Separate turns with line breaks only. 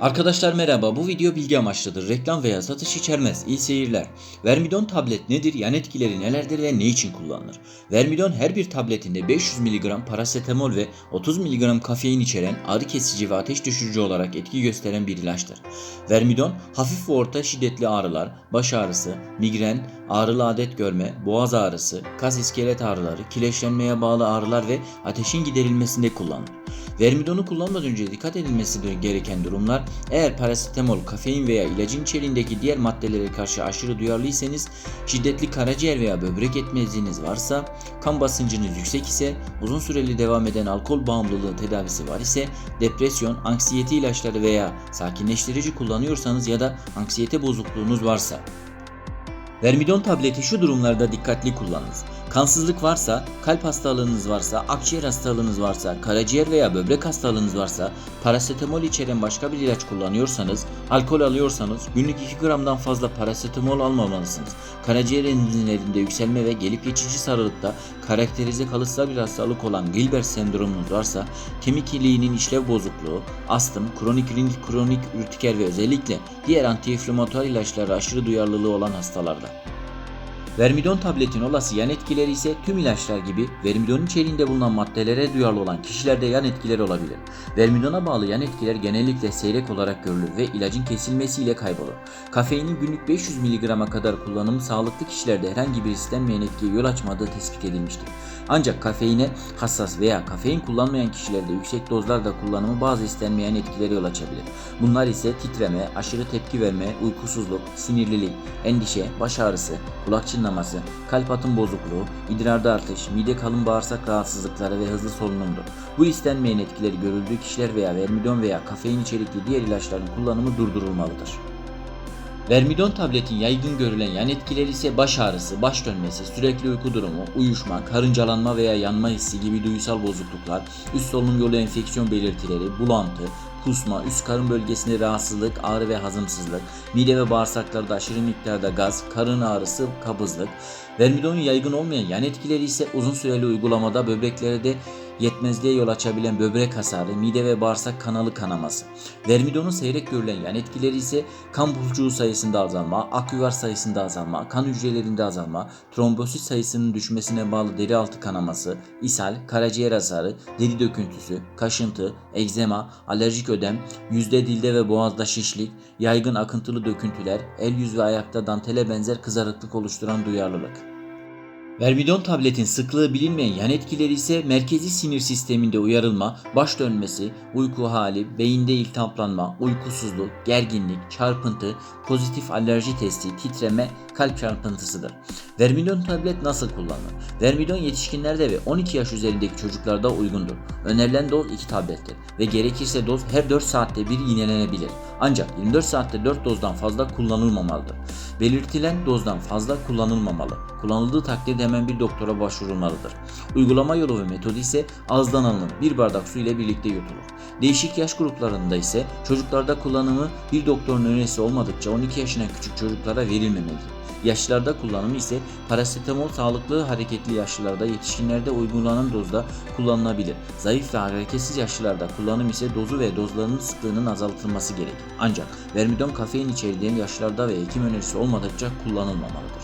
Arkadaşlar merhaba bu video bilgi amaçlıdır. Reklam veya satış içermez. İyi seyirler. Vermidon tablet nedir? Yan etkileri nelerdir ve ne için kullanılır? Vermidon her bir tabletinde 500 mg parasetamol ve 30 mg kafein içeren ağrı kesici ve ateş düşürücü olarak etki gösteren bir ilaçtır. Vermidon hafif ve orta şiddetli ağrılar, baş ağrısı, migren, ağrılı adet görme, boğaz ağrısı, kas iskelet ağrıları, kireçlenmeye bağlı ağrılar ve ateşin giderilmesinde kullanılır. Vermidonu kullanmadan önce dikkat edilmesi gereken durumlar eğer parasetamol, kafein veya ilacın içeriğindeki diğer maddelere karşı aşırı duyarlıysanız, şiddetli karaciğer veya böbrek yetmezliğiniz varsa, kan basıncınız yüksek ise, uzun süreli devam eden alkol bağımlılığı tedavisi var ise, depresyon, anksiyete ilaçları veya sakinleştirici kullanıyorsanız ya da anksiyete bozukluğunuz varsa Vermidon tableti şu durumlarda dikkatli kullanınız. Kansızlık varsa, kalp hastalığınız varsa, akciğer hastalığınız varsa, karaciğer veya böbrek hastalığınız varsa, parasetamol içeren başka bir ilaç kullanıyorsanız, alkol alıyorsanız günlük 2 gramdan fazla parasetamol almamalısınız. Karaciğer enzimlerinde yükselme ve gelip geçici sarılıkta karakterize kalıtsal bir hastalık olan Gilbert sendromunuz varsa, kemik iliğinin işlev bozukluğu, astım, kronik rinit, kronik ürtiker ve özellikle diğer antiinflamatuar ilaçlara aşırı duyarlılığı olan hastalarda. Vermidon tabletin olası yan etkileri ise tüm ilaçlar gibi vermidon içeriğinde bulunan maddelere duyarlı olan kişilerde yan etkileri olabilir. Vermidona bağlı yan etkiler genellikle seyrek olarak görülür ve ilacın kesilmesiyle kaybolur. Kafeinin günlük 500 mg'a kadar kullanımı sağlıklı kişilerde herhangi bir istenmeyen etkiye yol açmadığı tespit edilmiştir. Ancak kafeine hassas veya kafein kullanmayan kişilerde yüksek dozlarda kullanımı bazı istenmeyen etkilere yol açabilir. Bunlar ise titreme, aşırı tepki verme, uykusuzluk, sinirlilik, endişe, baş ağrısı, kulak çınlaması, kalp atım bozukluğu, idrarda artış, mide kalın bağırsak rahatsızlıkları ve hızlı solunumdur. Bu istenmeyen etkileri görüldüğü kişiler veya vermidon veya kafein içerikli diğer ilaçların kullanımı durdurulmalıdır. Vermidon tabletin yaygın görülen yan etkileri ise baş ağrısı, baş dönmesi, sürekli uyku durumu, uyuşma, karıncalanma veya yanma hissi gibi duysal bozukluklar, üst solunum yolu enfeksiyon belirtileri, bulantı, kusma, üst karın bölgesinde rahatsızlık, ağrı ve hazımsızlık, mide ve bağırsaklarda aşırı miktarda gaz, karın ağrısı, kabızlık. Vermidonun yaygın olmayan yan etkileri ise uzun süreli uygulamada böbreklerde yetmezliğe yol açabilen böbrek hasarı, mide ve bağırsak kanalı kanaması. Vermidonun seyrek görülen yan etkileri ise kan bulcuğu sayısında azalma, aküvar sayısında azalma, kan hücrelerinde azalma, trombosit sayısının düşmesine bağlı deri altı kanaması, ishal, karaciğer hasarı, deri döküntüsü, kaşıntı, egzema, alerjik ödem, yüzde dilde ve boğazda şişlik, yaygın akıntılı döküntüler, el yüz ve ayakta dantele benzer kızarıklık oluşturan duyarlılık. Vermidon tabletin sıklığı bilinmeyen yan etkileri ise merkezi sinir sisteminde uyarılma, baş dönmesi, uyku hali, beyinde iltihaplanma, uykusuzluk, gerginlik, çarpıntı, pozitif alerji testi, titreme, kalp çarpıntısıdır. Vermidon tablet nasıl kullanılır? Vermidon yetişkinlerde ve 12 yaş üzerindeki çocuklarda uygundur. Önerilen doz 2 tablettir ve gerekirse doz her 4 saatte bir yinelenebilir. Ancak 24 saatte 4 dozdan fazla kullanılmamalıdır. Belirtilen dozdan fazla kullanılmamalı. Kullanıldığı takdirde hemen bir doktora başvurulmalıdır. Uygulama yolu ve metodu ise ağızdan alınıp bir bardak su ile birlikte yutulur. Değişik yaş gruplarında ise çocuklarda kullanımı bir doktorun önerisi olmadıkça 12 yaşına küçük çocuklara verilmemelidir. Yaşlılarda kullanımı ise parasetamol sağlıklı hareketli yaşlılarda yetişkinlerde uygulanan dozda kullanılabilir. Zayıf ve hareketsiz yaşlılarda kullanım ise dozu ve dozlarının sıklığının azaltılması gerekir. Ancak vermidon kafein içerdiğin yaşlılarda ve hekim önerisi olmadıkça kullanılmamalıdır.